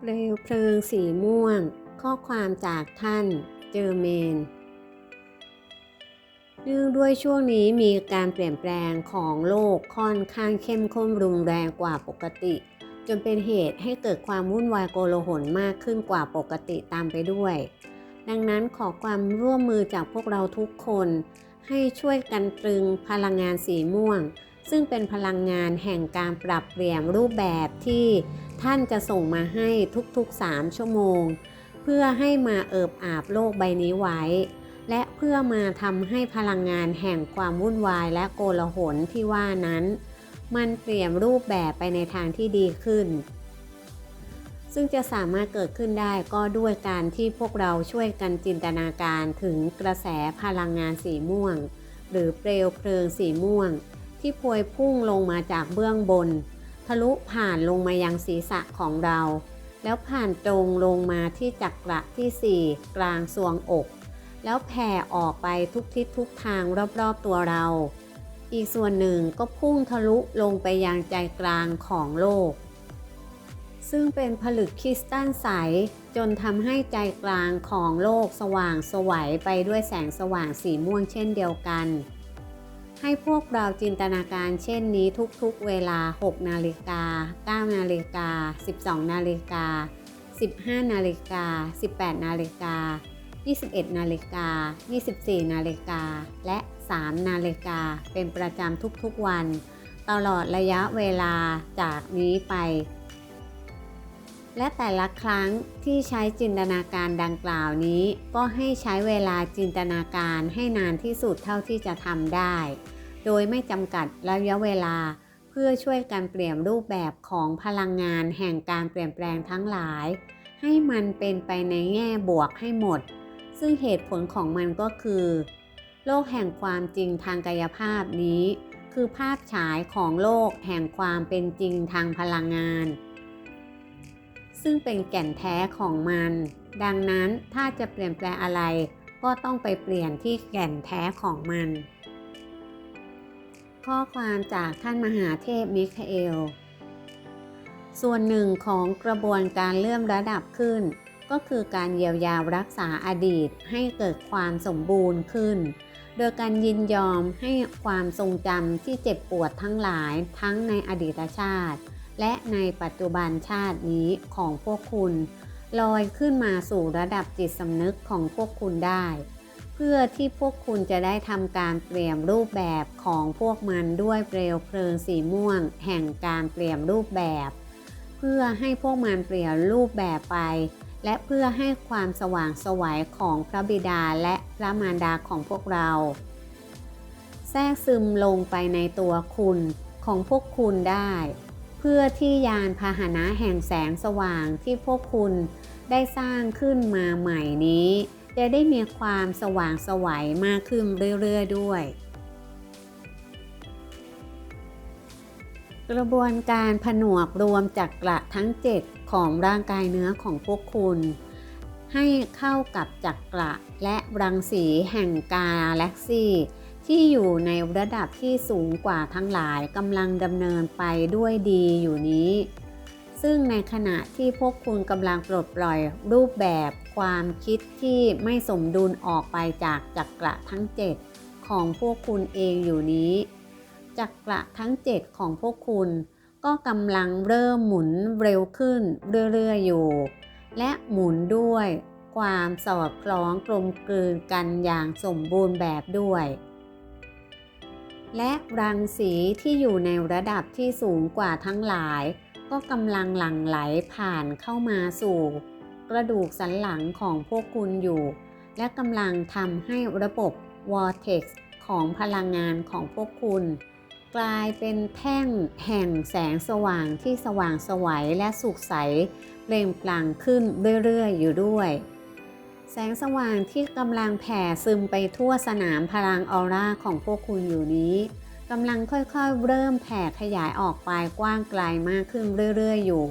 เปลวเพลิงสีม่วง ข้อความจากท่านเจอเมน เนื่องด้วยช่วงนี้มีการเปลี่ยนแปลงของโลกค่อนข้างเข้มข้นรุนแรงกว่าปกติ จนเป็นเหตุให้เกิดความวุ่นวายโกลาหลมากขึ้นกว่าปกติตามไปด้วย ดังนั้นขอความร่วมมือจากพวกเราทุกคน ให้ช่วยกันตรึงพลังงานสีม่วง ซึ่งเป็นพลังงานแห่งการปรับเปลี่ยนรูปแบบที่ ท่านจะส่งมาให้ทุกๆ 3 ชั่วโมง เพื่อให้มาเอิบอาบโลกใบนี้ไว้ และเพื่อมาทำให้พลังงานแห่งความวุ่นวายและโกลาหลที่ว่านั้น มันเปลี่ยนรูปแบบไปในทางที่ดีขึ้น ซึ่งจะสามารถเกิดขึ้นได้ก็ด้วยการที่พวกเราช่วยกันจินตนาการถึงกระแสพลังงานสีม่วง หรือเปลวเพลิงสีม่วง ที่พวยพุ่งลงมาจากเบื้องบน ทะลุผ่านลงมายังศีรษะของเรา แล้วผ่านตรงลงมาที่จักระที่ 4 กลางทรวงอก แล้วแผ่ออกไปทุกทิศทุกทางรอบๆตัวเรา อีกส่วนหนึ่งก็พุ่งทะลุลงไปยังใจกลางของโลก ซึ่งเป็นผลึกคริสตัลใสจนทำให้ใจกลางของโลกสว่างสวัยไปด้วยแสงสว่างสีม่วงเช่นเดียวกัน ให้พวกเราจินตนาการเช่นนี้ทุกๆเวลา 6 นาฬิกา 9 นาฬิกา 12 นาฬิกา 15 นาฬิกา 18 นาฬิกา 21 นาฬิกา 24 นาฬิกา และ 3 นาฬิกาเป็นประจำทุกๆวัน ตลอดระยะเวลาจากนี้ไป และแต่ละครั้งที่ใช้จินตนาการดังกล่าวนี้ ก็ให้ใช้เวลาจินตนาการให้นานที่สุดเท่าที่จะทำได้ โดยไม่จำกัดระยะเวลา เพื่อช่วยกันเปลี่ยนรูปแบบของพลังงานแห่งการเปลี่ยนแปลงทั้งหลาย ให้มันเป็นไปในแง่บวกให้หมด ซึ่งเหตุผลของมันก็คือ โลกแห่งความจริงทางกายภาพนี้ คือภาพฉายของโลกแห่งความเป็นจริงทางพลังงาน ซึ่งเป็นแก่นแท้ของมัน ดังนั้นถ้าจะเปลี่ยนแปลงอะไร ก็ต้องไปเปลี่ยนที่แก่นแท้ของมัน ข้อความจากท่านมหาเทพมิคาเอล ส่วนหนึ่งของกระบวนการเลื่อมระดับขึ้น ก็คือการเยียวยารักษาอดีตให้เกิดความสมบูรณ์ขึ้น โดยการยินยอมให้ความทรงจำที่เจ็บปวดทั้งหลายทั้งในอดีตชาติ และในปัจจุบันชาตินี้ของพวกคุณ ลอยขึ้นมาสู่ระดับจิตสำนึกของพวกคุณได้ เพื่อที่พวกคุณจะได้ทำการเปลี่ยนรูปแบบของพวกมันด้วยเปลวเพลิงสีม่วง แห่งการเปลี่ยนรูปแบบ เพื่อให้พวกมันเปลี่ยนรูปแบบไป และเพื่อให้ความสว่างสวัยของพระบิดาและพระมารดาของพวกเรา แทรกซึมลงไปในตัวคุณของพวกคุณได้ พื่อที่ยานพาหนะแห่งแสงสว่างที่พวกคุณได้สร้างขึ้นมาใหม่นี้ จะได้มีความสว่างสวัยมากขึ้นเรื่อยๆด้วย กระบวนการผนวกรวมจักระทั้ง 7 ของร่างกายเนื้อของพวกคุณ ให้เข้ากับจักระและรังสีแห่งกาแล็กซี่ ที่อยู่ในระดับที่สูงกว่าทั้งหลายกำลังดำเนินไปด้วยดีอยู่นี้ ซึ่งในขณะที่พวกคุณกำลังปลดปล่อยรูปแบบความคิดที่ไม่สมดุลออกไปจากจักระทั้ง7ของพวกคุณเองอยู่นี้ จักระทั้ง7ของพวกคุณ ก็กำลังเริ่มหมุนเร็วขึ้นเรื่อยๆอยู่ และหมุนด้วยความสอดคล้องกลมกลืนกันอย่างสมบูรณ์แบบด้วย และรังสีที่อยู่ในระดับที่สูงกว่าทั้งหลาย ก็กำลังหลั่งไหลผ่านเข้ามาสู่ กระดูกสันหลังของพวกคุณอยู่ และกำลังทำให้ระบบ Vortex ของพลังงานของพวกคุณ กลายเป็นแท่งแห่งแสงสว่างที่สว่างสวัยและสุขใสเปล่งปลั่งขึ้นเรื่อยๆอยู่ด้วย แสงสว่างที่กำลังแผ่ซึมไปทั่วสนามพลังออร่าของพวกคุณอยู่นี้กำลังค่อยๆ เริ่มแผ่ขยายออกไปกว้างไกลมากขึ้นเรื่อยๆ อยู่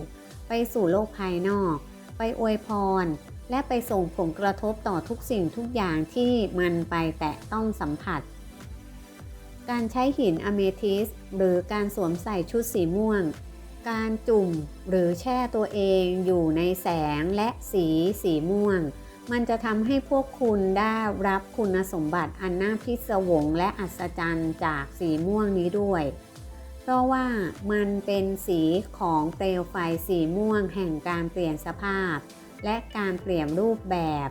ไปสู่โลกภายนอก ไปอวยพร และไปส่งผลกระทบต่อทุกสิ่งทุกอย่างที่มันไปแตะต้องสัมผัส การใช้หินอเมทิสหรือการสวมใส่ชุดสีม่วง การจุ่มหรือแช่ตัวเองอยู่ในแสงและสีสีม่วง มันจะทำให้พวกคุณได้รับคุณสมบัติอันน่าพิศวงและอัศจรรย์จากสีม่วงนี้ด้วย เพราะว่ามันเป็นสีของเปลวไฟสีม่วงแห่งการเปลี่ยนสภาพ และการเปลี่ยนรูปแบบ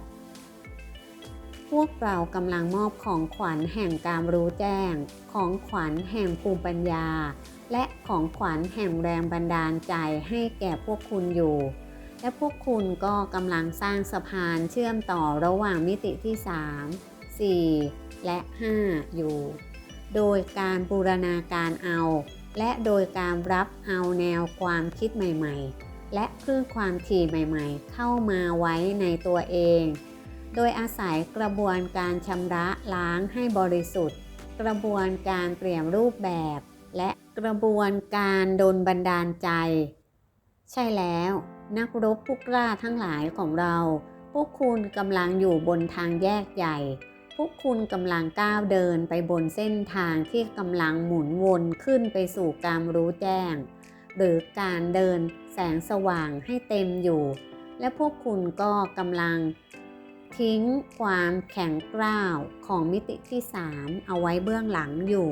พวกเรากำลังมอบของขวัญแห่งการรู้แจ้ง ของขวัญแห่งภูมิปัญญา และของขวัญแห่งแรงบันดาลใจให้แก่พวกคุณอยู่ และพวกคุณก็กำลังสร้างสะพานเชื่อมต่อระหว่างมิติที่ 3 4 และ 5 อยู่ โดยการบูรณาการเอา และโดยการรับเอาแนวความคิดใหม่ๆ และคลื่นความถี่ใหม่ๆ เข้ามาไว้ในตัวเอง โดยอาศัยกระบวนการชำระล้างให้บริสุทธิ์ กระบวนการเปลี่ยนรูปแบบ และกระบวนการดนบันดาลใจ ใช่แล้ว นักรบผู้กล้าทั้งหลายของเรา พวกคุณกำลังอยู่บนทางแยกใหญ่ พวกคุณกำลังก้าวเดินไปบนเส้นทางที่กำลังหมุนวนขึ้นไปสู่การรู้แจ้ง หรือการเดินแสงสว่างให้เต็มอยู่ และพวกคุณก็กำลังทิ้งความแข็งกร้าวของมิติที่ 3 เอาไว้เบื้องหลังอยู่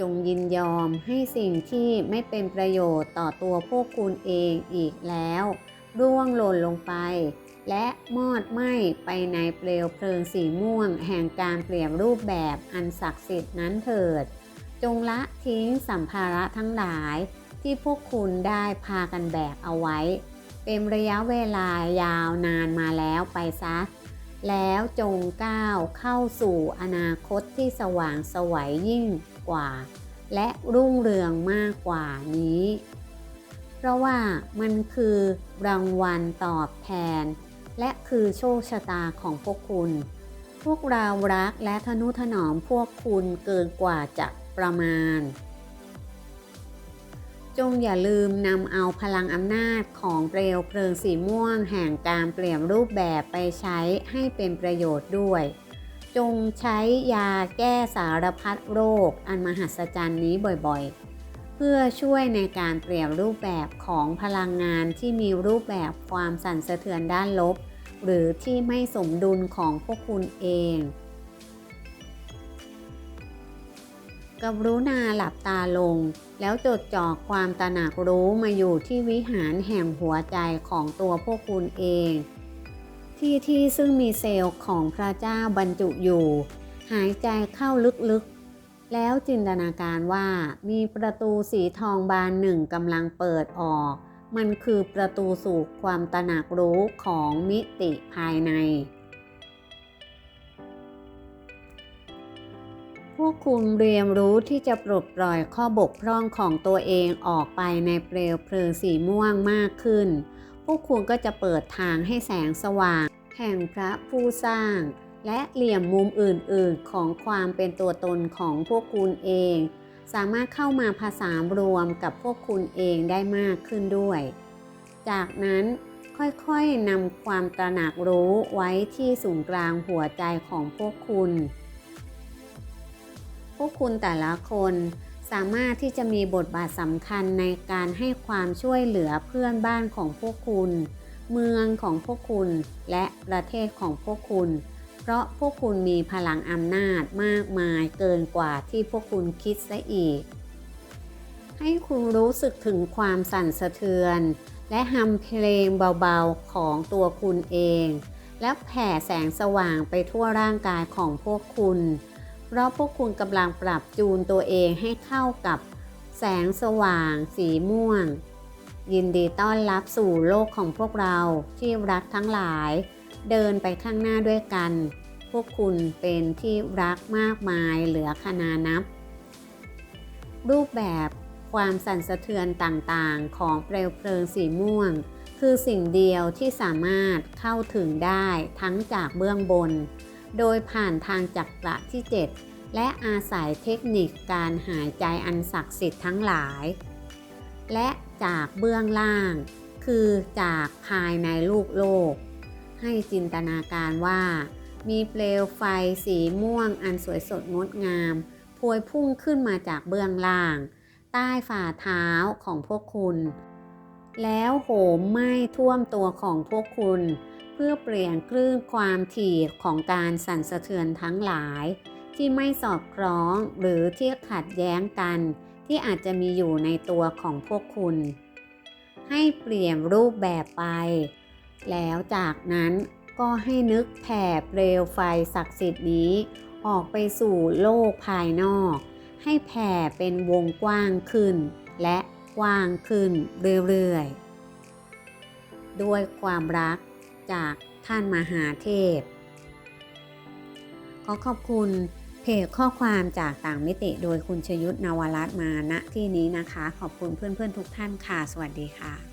จงยินยอมให้สิ่งที่ไม่เป็นประโยชน์ต่อตัวพวกคุณเองอีกแล้ว ร่วงหล่นลงไป และมอดไหม้ไปในเปลวเพลิงสีม่วง แห่งการเปลี่ยนรูปแบบอันศักดิ์สิทธิ์นั้นเถิด จงละทิ้งสัมภาระทั้งหลายที่พวกคุณได้พากันแบกเอาไว้ เป็นระยะเวลายาวนานมาแล้วไปซะ แล้วจงก้าวเข้าสู่อนาคตที่สว่างสวัยยิ่ง กว่า และรุ่งเรืองมากกว่านี้ เพราะว่ามันคือรางวัลตอบแทน และคือโชคชะตาของพวกคุณ พวกเรารักและทนุถนอมพวกคุณเกินกว่าจะประมาณ จงอย่าลืมนำเอาพลังอำนาจของเปลวเพลิงสีม่วงแห่งการเปลี่ยนรูปแบบไปใช้ให้เป็นประโยชน์ด้วย จงใช้ยาแก้สารพัดโรค อันมหัศจรรย์นี้บ่อยๆ เพื่อช่วยในการเปลี่ยนรูปแบบของพลังงานที่มีรูปแบบความสั่นสะเทือนด้านลบ หรือที่ไม่สมดุลของพวกคุณเองกรุณาหลับตาลง แล้วจดจ่อความตระหนักรู้มาอยู่ที่วิหารแห่งหัวใจของตัวพวกคุณเอง ที่ที่ซึ่งมีเซลล์ของพระเจ้าบรรจุอยู่ หายใจเข้าลึกๆ แล้วจินตนาการว่ามีประตูสีทองบานหนึ่งกำลังเปิดออก มันคือประตูสู่ความตระหนักรู้ของมิติภายใน พวกคุณเรียนรู้ที่จะปลดปล่อยข้อบกพร่องของตัวเองออกไปในเปลวเพลิงสีม่วงมากขึ้น พวกคุณก็จะเปิดทางให้แสงสว่าง แห่งพระผู้สร้าง และเหลี่ยมมุมอื่นๆ ของความเป็นตัวตนของพวกคุณเอง สามารถเข้ามาผสานรวมกับพวกคุณเองได้มากขึ้นด้วย จากนั้นค่อยๆนำความตระหนักรู้ไว้ที่ศูนย์กลางหัวใจของพวกคุณ พวกคุณแต่ละคน สามารถที่จะมีบทบาทสำคัญในการให้ความช่วยเหลือเพื่อนบ้านของพวกคุณ เมืองของพวกคุณ และประเทศของพวกคุณ เพราะพวกคุณมีพลังอำนาจมากมายเกินกว่าที่พวกคุณคิดซะอีก ให้คุณรู้สึกถึงความสั่นสะเทือน และฮัมเพลงเบาๆของตัวคุณเอง และแผ่แสงสว่างไปทั่วร่างกายของพวกคุณ เพราะพวกคุณกำลังปรับจูนตัวเองให้เข้ากับแสงสว่าง สีม่วง ยินดีต้อนรับสู่โลกของพวกเราที่รักทั้งหลาย เดินไปข้างหน้าด้วยกัน พวกคุณเป็นที่รักมากมายเหลือขนานับ รูปแบบความสั่นสะเทือนต่างๆ ของเปลวเพลิงสีม่วง คือสิ่งเดียวที่สามารถเข้าถึงได้ทั้งจากเบื้องบน โดยผ่านทางจักระที่ 7 และอาศัยเทคนิคการหายใจอันศักดิ์สิทธิ์ทั้งหลาย และจากเบื้องล่าง คือจากภายในลูกโลก ให้จินตนาการว่า มีเปลวไฟสีม่วงอันสวยสดงดงามพวยพุ่งขึ้นมาจากเบื้องล่าง ใต้ฝ่าเท้าของพวกคุณ แล้วโหมไหม้ท่วมตัวของพวกคุณ พื่อเปลี่ยนคลื่นความถี่ของการสั่นสะเทือนทั้งหลาย ที่ไม่สอดคล้องหรือที่ขัดแย้งกัน ที่อาจจะมีอยู่ในตัวของพวกคุณ ให้เปลี่ยนรูปแบบไป แล้วจากนั้นก็ให้นึกแผ่เปลวไฟศักดิ์สิทธิ์นี้ ออกไปสู่โลกภายนอก ให้แผ่เป็นวงกว้างขึ้น และกว้างขึ้นเรื่อยๆ ด้วยความรัก จากท่านมหาเทพ ขอขอบคุณเพจข้อความจากต่างมิติโดยคุณชยุทธนวรัตน์มาณที่นี้นะคะ ขอบคุณเพื่อนๆทุกท่านค่ะ สวัสดีค่ะ